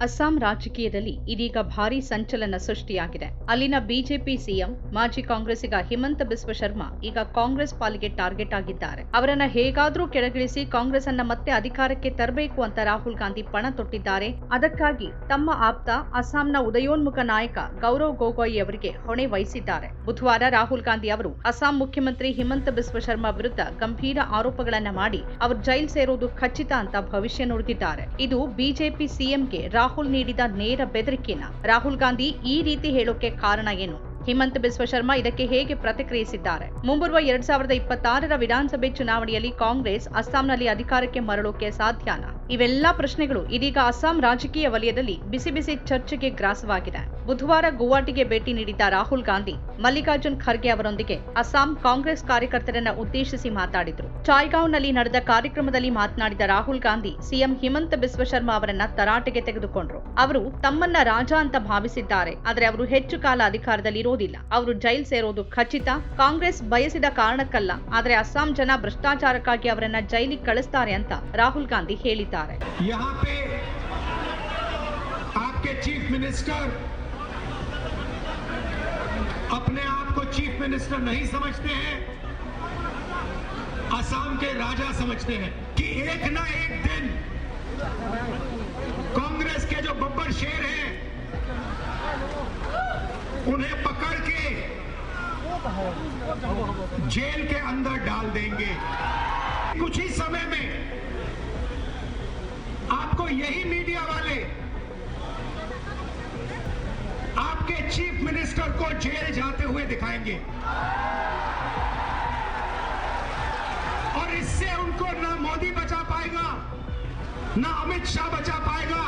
ಅಸ್ಸಾಂ ರಾಜಕೀಯದಲ್ಲಿ ಇದೀಗ ಭಾರಿ ಸಂಚಲನ ಸೃಷ್ಟಿಯಾಗಿದೆ. ಅಲ್ಲಿನ ಬಿಜೆಪಿ ಸಿಎಂ, ಮಾಜಿ ಕಾಂಗ್ರೆಸ್ಸಿಗ ಹಿಮಂತ ಬಿಸ್ವ ಶರ್ಮಾ ಈಗ ಕಾಂಗ್ರೆಸ್ ಪಾಲಿಗೆ ಟಾರ್ಗೆಟ್ ಆಗಿದ್ದಾರೆ. ಅವರನ್ನ ಹೇಗಾದ್ರೂ ಕೆಳಗಿಳಿಸಿ ಕಾಂಗ್ರೆಸ್ ಅನ್ನ ಮತ್ತೆ ಅಧಿಕಾರಕ್ಕೆ ತರಬೇಕು ಅಂತ ರಾಹುಲ್ ಗಾಂಧಿ ಪಣ ತೊಟ್ಟಿದ್ದಾರೆ. ಅದಕ್ಕಾಗಿ ತಮ್ಮ ಆಪ್ತ ಅಸ್ಸಾಂನ ಉದಯೋನ್ಮುಖ ನಾಯಕ ಗೌರವ್ ಗೊಗೊಯ್ ಅವರಿಗೆ ಹೊಣೆ ವಹಿಸಿದ್ದಾರೆ. ಬುಧವಾರ ರಾಹುಲ್ ಗಾಂಧಿ ಅವರು ಅಸ್ಸಾಂ ಮುಖ್ಯಮಂತ್ರಿ ಹಿಮಂತ ಬಿಸ್ವ ಶರ್ಮಾ ವಿರುದ್ಧ ಗಂಭೀರ ಆರೋಪಗಳನ್ನ ಮಾಡಿ, ಅವರು ಜೈಲ್ ಸೇರೋದು ಖಚಿತ ಅಂತ ಭವಿಷ್ಯ ನುಡಿದಿದ್ದಾರೆ. ಇದು ಬಿಜೆಪಿ ಸಿಎಂಗೆ ರಾಹುಲ್ ನೀಡಿದ ನೇರ ಬೆದರಿಕೆನ. ರಾಹುಲ್ ಗಾಂಧಿ ಈ ರೀತಿ ಹೇಳೋಕೆ ಕಾರಣ ಏನು? ಹಿಮಂತ ಬಿಸ್ವ ಶರ್ಮಾ ಇದಕ್ಕೆ ಹೇಗೆ ಪ್ರತಿಕ್ರಿಯಿಸಿದ್ದಾರೆ? ಮುಂಬರುವ ಎರಡ್ ಸಾವಿರದ ಇಪ್ಪತ್ತಾರರ ವಿಧಾನಸಭೆ ಚುನಾವಣೆಯಲ್ಲಿ ಕಾಂಗ್ರೆಸ್ ಅಸ್ಸಾಂನಲ್ಲಿ ಅಧಿಕಾರಕ್ಕೆ ಮರಳೋಕೆ ಸಾಧ್ಯನಾ? ಇವೆಲ್ಲಾ ಪ್ರಶ್ನೆಗಳು ಇದೀಗ ಅಸ್ಸಾಂ ರಾಜಕೀಯ ವಲಯದಲ್ಲಿ ಬಿಸಿ ಬಿಸಿ ಚರ್ಚೆಗೆ ಗ್ರಾಸವಾಗಿದೆ. ಬುಧವಾರ ಗುವಾಹಟಿಗೆ ಭೇಟಿ ನೀಡಿದ್ದ ರಾಹುಲ್ ಗಾಂಧಿ, ಮಲ್ಲಿಕಾರ್ಜುನ್ ಖರ್ಗೆ ಅವರೊಂದಿಗೆ ಅಸ್ಸಾಂ ಕಾಂಗ್ರೆಸ್ ಕಾರ್ಯಕರ್ತರನ್ನ ಉದ್ದೇಶಿಸಿ ಮಾತಾಡಿದ್ರು. ಚಾಯ್ಗಾಂವ್ನಲ್ಲಿ ನಡೆದ ಕಾರ್ಯಕ್ರಮದಲ್ಲಿ ಮಾತನಾಡಿದ ರಾಹುಲ್ ಗಾಂಧಿ, ಸಿಎಂ ಹಿಮಂತ ಬಿಸ್ವ ಶರ್ಮಾ ಅವರನ್ನ ತರಾಟೆಗೆ ತೆಗೆದುಕೊಂಡ್ರು. ಅವರು ತಮ್ಮನ್ನ ರಾಜ ಅಂತ ಭಾವಿಸಿದ್ದಾರೆ, ಆದರೆ ಅವರು ಹೆಚ್ಚು ಕಾಲ ಅಧಿಕಾರದಲ್ಲಿ ಇರೋದಿಲ್ಲ. ಅವರು ಜೈಲ್ ಸೇರೋದು ಖಚಿತ, ಕಾಂಗ್ರೆಸ್ ಬಯಸಿದ ಕಾರಣಕ್ಕಲ್ಲ, ಆದರೆ ಅಸ್ಸಾಂ ಜನ ಭ್ರಷ್ಟಾಚಾರಕ್ಕಾಗಿ ಅವರನ್ನ ಜೈಲಿಗೆ ಕಳಿಸ್ತಾರೆ ಅಂತ ರಾಹುಲ್ ಗಾಂಧಿ ಹೇಳಿದ್ದಾರೆ. यहाँ पे आपके चीफ मिनिस्टर अपने आप को चीफ मिनिस्टर नहीं समझते हैं, असम के राजा समझते हैं कि एक ना एक दिन कांग्रेस के जो बब्बर शेर हैं, उन्हें पकड़ के जेल के अंदर डाल देंगे। यही मीडिया वाले आपके चीफ मिनिस्टर को जेल जाते हुए दिखाएँगे। और इससे उनको ना मोदी बचा पाएगा, ना अमित शाह बचा पाएगा।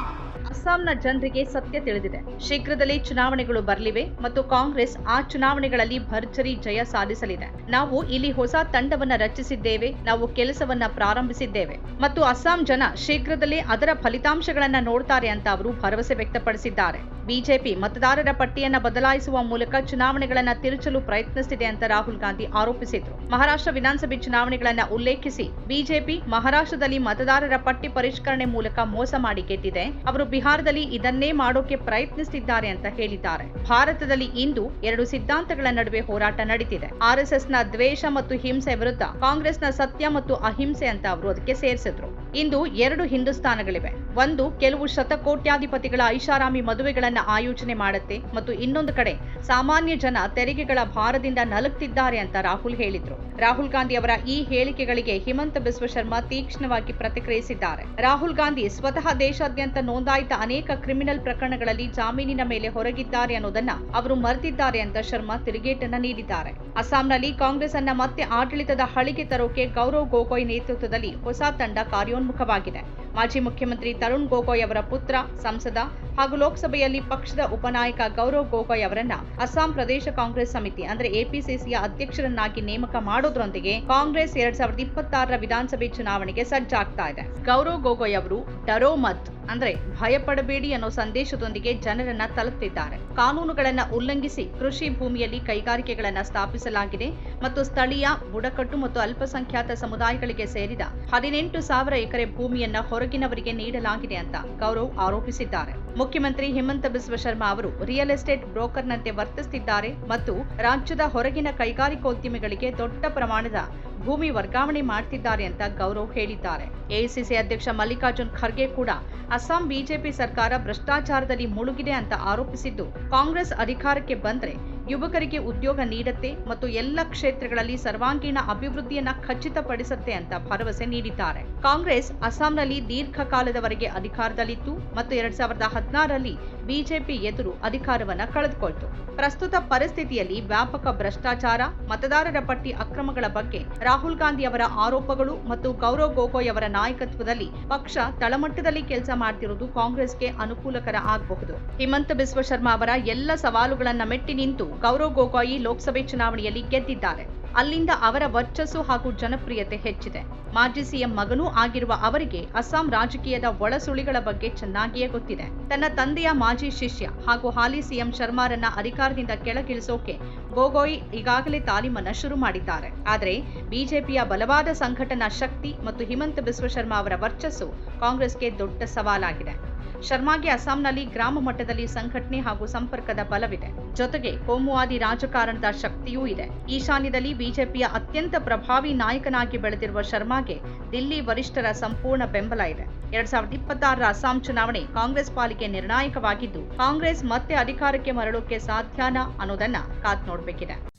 ಅಸ್ಸಾಂನ ಜನರಿಗೆ ಸತ್ಯ ತಿಳಿದಿದೆ. ಶೀಘ್ರದಲ್ಲಿ ಚುನಾವಣೆಗಳು ಬರಲಿವೆ ಮತ್ತು ಕಾಂಗ್ರೆಸ್ ಆ ಚುನಾವಣೆಗಳಲ್ಲಿ ಭರ್ಜರಿ ಜಯ ಸಾಧಿಸಲಿದೆ. ನಾವು ಇಲ್ಲಿ ಹೊಸ ತಂಡವನ್ನ ರಚಿಸಿದ್ದೇವೆ, ನಾವು ಕೆಲಸವನ್ನ ಪ್ರಾರಂಭಿಸಿದ್ದೇವೆ ಮತ್ತು ಅಸ್ಸಾಂ ಜನ ಶೀಘ್ರದಲ್ಲೇ ಅದರ ಫಲಿತಾಂಶಗಳನ್ನ ನೋಡ್ತಾರೆ ಅಂತ ಅವರು ಭರವಸೆ ವ್ಯಕ್ತಪಡಿಸಿದ್ದಾರೆ. ಬಿಜೆಪಿ ಮತದಾರರ ಪಟ್ಟಿಯನ್ನ ಬದಲಾಯಿಸುವ ಮೂಲಕ ಚುನಾವಣೆಗಳನ್ನ ತಿರುಚಲು ಪ್ರಯತ್ನಿಸುತ್ತಿದೆ ಅಂತ ರಾಹುಲ್ ಗಾಂಧಿ ಆರೋಪಿಸಿದ್ರು. ಮಹಾರಾಷ್ಟ್ರ ವಿಧಾನಸಭೆ ಚುನಾವಣೆಗಳನ್ನ ಉಲ್ಲೇಖಿಸಿ, ಬಿಜೆಪಿ ಮಹಾರಾಷ್ಟ್ರದಲ್ಲಿ ಮತದಾರರ ಪಟ್ಟಿ ಪರಿಷ್ಕರಣೆ ಮೂಲಕ ಮೋಸ ಮಾಡಿ ಗೆದ್ದಿದೆ ಅವರು ಬಿಹಾರದಲ್ಲಿ ಇದನ್ನೇ ಮಾಡೋಕೆ ಪ್ರಯತ್ನಿಸುತ್ತಿದ್ದಾರೆ ಅಂತ ಹೇಳಿದ್ದಾರೆ. ಭಾರತದಲ್ಲಿ ಇಂದು ಎರಡು ಸಿದ್ಧಾಂತಗಳ ನಡುವೆ ಹೋರಾಟ ನಡೀತಿದೆ. ಆರ್ಎಸ್ಎಸ್ನ ದ್ವೇಷ ಮತ್ತು ಹಿಂಸೆ ವಿರುದ್ಧ ಕಾಂಗ್ರೆಸ್ನ ಸತ್ಯ ಮತ್ತು ಅಹಿಂಸೆ ಅಂತ ಅವರು ಅದಕ್ಕೆ ಸೇರಿಸಿದ್ರು. ಇಂದು ಎರಡು ಹಿಂದೂಸ್ತಾನಗಳಿವೆ ಒಂದು, ಕೆಲವು ಶತಕೋಟ್ಯಾಧಿಪತಿಗಳ ಐಷಾರಾಮಿ ಮದುವೆಗಳನ್ನ ಆಯೋಜನೆ ಮಾಡುತ್ತೆ. ಮತ್ತು ಇನ್ನೊಂದು ಕಡೆ ಸಾಮಾನ್ಯ ಜನ ತೆರಿಗೆಗಳ ಭಾರದಿಂದ ನಲುಗ್ತಿದ್ದಾರೆ ಅಂತ ರಾಹುಲ್ ಹೇಳಿದ್ರು. ರಾಹುಲ್ ಗಾಂಧಿ ಅವರ ಈ ಹೇಳಿಕೆಗಳಿಗೆ ಹಿಮಂತ ಬಿಸ್ವ ಶರ್ಮಾ ತೀಕ್ಷ್ಣವಾಗಿ ಪ್ರತಿಕ್ರಿಯಿಸಿದ್ದಾರೆ. ರಾಹುಲ್ ಗಾಂಧಿ ಸ್ವತಃ ದೇಶಾದ್ಯಂತ ನೋಂದಾಯಿತ ಅನೇಕ ಕ್ರಿಮಿನಲ್ ಪ್ರಕರಣಗಳಲ್ಲಿ ಜಾಮೀನಿನ ಮೇಲೆ ಹೊರಗಿದ್ದಾರೆ ಅನ್ನೋದನ್ನ ಅವರು ಮರೆತಿದ್ದಾರೆ ಅಂತ ಶರ್ಮಾ ತಿರುಗೇಟನ್ನ ನೀಡಿದ್ದಾರೆ. ಅಸ್ಸಾಂನಲ್ಲಿ ಕಾಂಗ್ರೆಸ್ ಅನ್ನ ಮತ್ತೆ ಆಡಳಿತದ ಹಳಿಗೆ ತರೋಕೆ ಗೌರವ್ ಗೊಗೊಯ್ ನೇತೃತ್ವದಲ್ಲಿ ಹೊಸ ತಂಡ ಕಾರ್ಯೋನ್ಮುಖವಾಗಿದೆ. ಮಾಜಿ ಮುಖ್ಯಮಂತ್ರಿ ತರುಣ್ ಗೊಗೊಯ್ ಅವರ ಪುತ್ರ, ಸಂಸದ ಹಾಗೂ ಲೋಕಸಭೆಯಲ್ಲಿ ಪಕ್ಷದ ಉಪನಾಯಕ ಗೌರವ್ ಗೊಗೊಯ್ ಅವರನ್ನ ಅಸ್ಸಾಂ ಪ್ರದೇಶ ಕಾಂಗ್ರೆಸ್ ಸಮಿತಿ, ಅಂದ್ರೆ ಎಪಿಸಿಸಿಯ ಅಧ್ಯಕ್ಷರನ್ನಾಗಿ ನೇಮಕ ಮಾಡೋದ್ರೊಂದಿಗೆ ಕಾಂಗ್ರೆಸ್ ಎರಡ್ ಸಾವಿರದ ಇಪ್ಪತ್ತಾರರ ವಿಧಾನಸಭೆ ಚುನಾವಣೆಗೆ ಸಜ್ಜಾಗ್ತಾ ಇದೆ. ಗೌರವ್ ಗೊಗೊಯ್ ಅವರು ಡರೋ ಮತ್. ಅಂದ್ರೆ ಭಯಪಡಬೇಡಿ ಅನ್ನೋ ಸಂದೇಶದೊಂದಿಗೆ ಜನರನ್ನ ತಲುಪ್ತಿದ್ದಾರೆ. ಕಾನೂನುಗಳನ್ನ ಉಲ್ಲಂಘಿಸಿ ಕೃಷಿ ಭೂಮಿಯಲ್ಲಿ ಕೈಗಾರಿಕೆಗಳನ್ನ ಸ್ಥಾಪಿಸಲಾಗಿದೆ ಮತ್ತು ಸ್ಥಳೀಯ ಬುಡಕಟ್ಟು ಮತ್ತು ಅಲ್ಪಸಂಖ್ಯಾತ ಸಮುದಾಯಗಳಿಗೆ ಸೇರಿದ ಹದಿನೆಂಟು ಸಾವಿರ ಎಕರೆ ಭೂಮಿಯನ್ನ ಹೊರಗಿನವರಿಗೆ ನೀಡಲಾಗಿದೆ ಅಂತ ಗೌರವ್ ಆರೋಪಿಸಿದ್ದಾರೆ. ಮುಖ್ಯಮಂತ್ರಿ ಹಿಮಂತ ಬಿಸ್ವ ಶರ್ಮಾ ಅವರು ರಿಯಲ್ ಎಸ್ಟೇಟ್ ಬ್ರೋಕರ್ನಂತೆ ವರ್ತಿಸುತ್ತಿದ್ದಾರೆ ಮತ್ತು ರಾಜ್ಯದ ಹೊರಗಿನ ಕೈಗಾರಿಕೋದ್ಯಮಿಗಳಿಗೆ ದೊಡ್ಡ ಪ್ರಮಾಣದ ಭೂಮಿ ವರ್ಗಾವಣೆ ಮಾಡ್ತಿದ್ದಾರೆ ಅಂತ ಗೌರವ್ ಹೇಳಿದ್ದಾರೆ. ಎಐಸಿಸಿ ಅಧ್ಯಕ್ಷ ಮಲ್ಲಿಕಾರ್ಜುನ್ ಖರ್ಗೆ ಕೂಡ ಅಸ್ಸಾಂ ಬಿಜೆಪಿ ಸರ್ಕಾರ ಭ್ರಷ್ಟಾಚಾರದಲ್ಲಿ ಮುಳುಗಿದೆ ಅಂತ ಆರೋಪಿಸಿದ್ದು ಕಾಂಗ್ರೆಸ್ ಅಧಿಕಾರಕ್ಕೆ ಬಂದ್ರೆ ಯುವಕರಿಗೆ ಉದ್ಯೋಗ ನೀಡತ್ತೆ ಮತ್ತು ಎಲ್ಲ ಕ್ಷೇತ್ರಗಳಲ್ಲಿ ಸರ್ವಾಂಗೀಣ ಅಭಿವೃದ್ಧಿಯನ್ನ ಖಚಿತಪಡಿಸುತ್ತೆ ಅಂತ ಭರವಸೆ ನೀಡಿದ್ದಾರೆ. ಕಾಂಗ್ರೆಸ್ ಅಸ್ಸಾಂನಲ್ಲಿ ದೀರ್ಘಕಾಲದವರೆಗೆ ಅಧಿಕಾರದಲ್ಲಿತ್ತು ಮತ್ತು ಎರಡ್ ಸಾವಿರದ ಹದಿನಾರರಲ್ಲಿ ಬಿಜೆಪಿ ಎದುರು ಅಧಿಕಾರವನ್ನ ಕಳೆದುಕೊಳ್ತು. ಪ್ರಸ್ತುತ ಪರಿಸ್ಥಿತಿಯಲ್ಲಿ ವ್ಯಾಪಕ ಭ್ರಷ್ಟಾಚಾರ, ಮತದಾರರ ಪಟ್ಟಿ ಅಕ್ರಮಗಳ ಬಗ್ಗೆ ರಾಹುಲ್ ಗಾಂಧಿ ಅವರ ಆರೋಪಗಳು ಮತ್ತು ಗೌರವ್ ಗೊಗೊಯ್ ಅವರ ನಾಯಕತ್ವದಲ್ಲಿ ಪಕ್ಷ ತಳಮಟ್ಟದಲ್ಲಿ ಕೆಲಸ ಮಾಡ್ತಿರೋದು ಕಾಂಗ್ರೆಸ್ಗೆ ಅನುಕೂಲಕರ ಆಗಬಹುದು. ಹಿಮಂತ ಬಿಸ್ವ ಶರ್ಮಾ ಅವರ ಎಲ್ಲ ಸವಾಲುಗಳನ್ನ ಮೆಟ್ಟಿ ನಿಂತು ಗೌರವ್ ಗೊಗೊಯಿ ಲೋಕಸಭೆ ಚುನಾವಣೆಯಲ್ಲಿ ಗೆದ್ದಿದ್ದಾರೆ. ಅಲ್ಲಿಂದ ಅವರ ವರ್ಚಸ್ಸು ಹಾಗೂ ಜನಪ್ರಿಯತೆ ಹೆಚ್ಚಿದೆ. ಮಾಜಿ ಸಿಎಂ ಮಗನೂ ಆಗಿರುವ ಅವರಿಗೆ ಅಸ್ಸಾಂ ರಾಜಕೀಯದ ಒಳಸುಳಿಗಳ ಬಗ್ಗೆ ಚೆನ್ನಾಗಿಯೇ ಗೊತ್ತಿದೆ. ತನ್ನ ತಂದೆಯ ಮಾಜಿ ಶಿಷ್ಯ ಹಾಗೂ ಹಾಲಿ ಸಿಎಂ ಶರ್ಮಾರನ್ನ ಅಧಿಕಾರದಿಂದ ಕೆಳಗಿಳಿಸೋಕೆ ಗೊಗೊಯ್ ಈಗಾಗಲೇ ತಾಲೀಮನ್ನ ಶುರು ಮಾಡಿದ್ದಾರೆ. ಆದರೆ ಬಿಜೆಪಿಯ ಬಲವಾದ ಸಂಘಟನಾ ಶಕ್ತಿ ಮತ್ತು ಹಿಮಂತ ಬಿಸ್ವ ಶರ್ಮಾ ಅವರ ವರ್ಚಸ್ಸು ಕಾಂಗ್ರೆಸ್ಗೆ ದೊಡ್ಡ ಸವಾಲಾಗಿದೆ. ಶರ್ಮಾಗೆ ಅಸ್ಸಾಂನಲ್ಲಿ ಗ್ರಾಮ ಮಟ್ಟದಲ್ಲಿ ಸಂಘಟನೆ ಹಾಗೂ ಸಂಪರ್ಕದ ಬಲವಿದೆ. ಜೊತೆಗೆ ಕೋಮುವಾದಿ ರಾಜಕಾರಣದ ಶಕ್ತಿಯೂ ಇದೆ. ಈಶಾನ್ಯದಲ್ಲಿ ಬಿಜೆಪಿಯ ಅತ್ಯಂತ ಪ್ರಭಾವಿ ನಾಯಕನಾಗಿ ಬೆಳೆದಿರುವ ಶರ್ಮಾಗೆ ದಿಲ್ಲಿ ವರಿಷ್ಠರ ಸಂಪೂರ್ಣ ಬೆಂಬಲ ಇದೆ. ಎರಡ್ ಸಾವಿರದ ಇಪ್ಪತ್ತಾರರ ಅಸ್ಸಾಂ ಚುನಾವಣೆ ಕಾಂಗ್ರೆಸ್ ಪಾಲಿಗೆ ನಿರ್ಣಾಯಕವಾಗಿದ್ದು, ಕಾಂಗ್ರೆಸ್ ಮತ್ತೆ ಅಧಿಕಾರಕ್ಕೆ ಮರಳೋಕೆ ಸಾಧ್ಯನಾ ಅನ್ನೋದನ್ನ ಕಾದ್ ನೋಡ್ಬೇಕಿದೆ.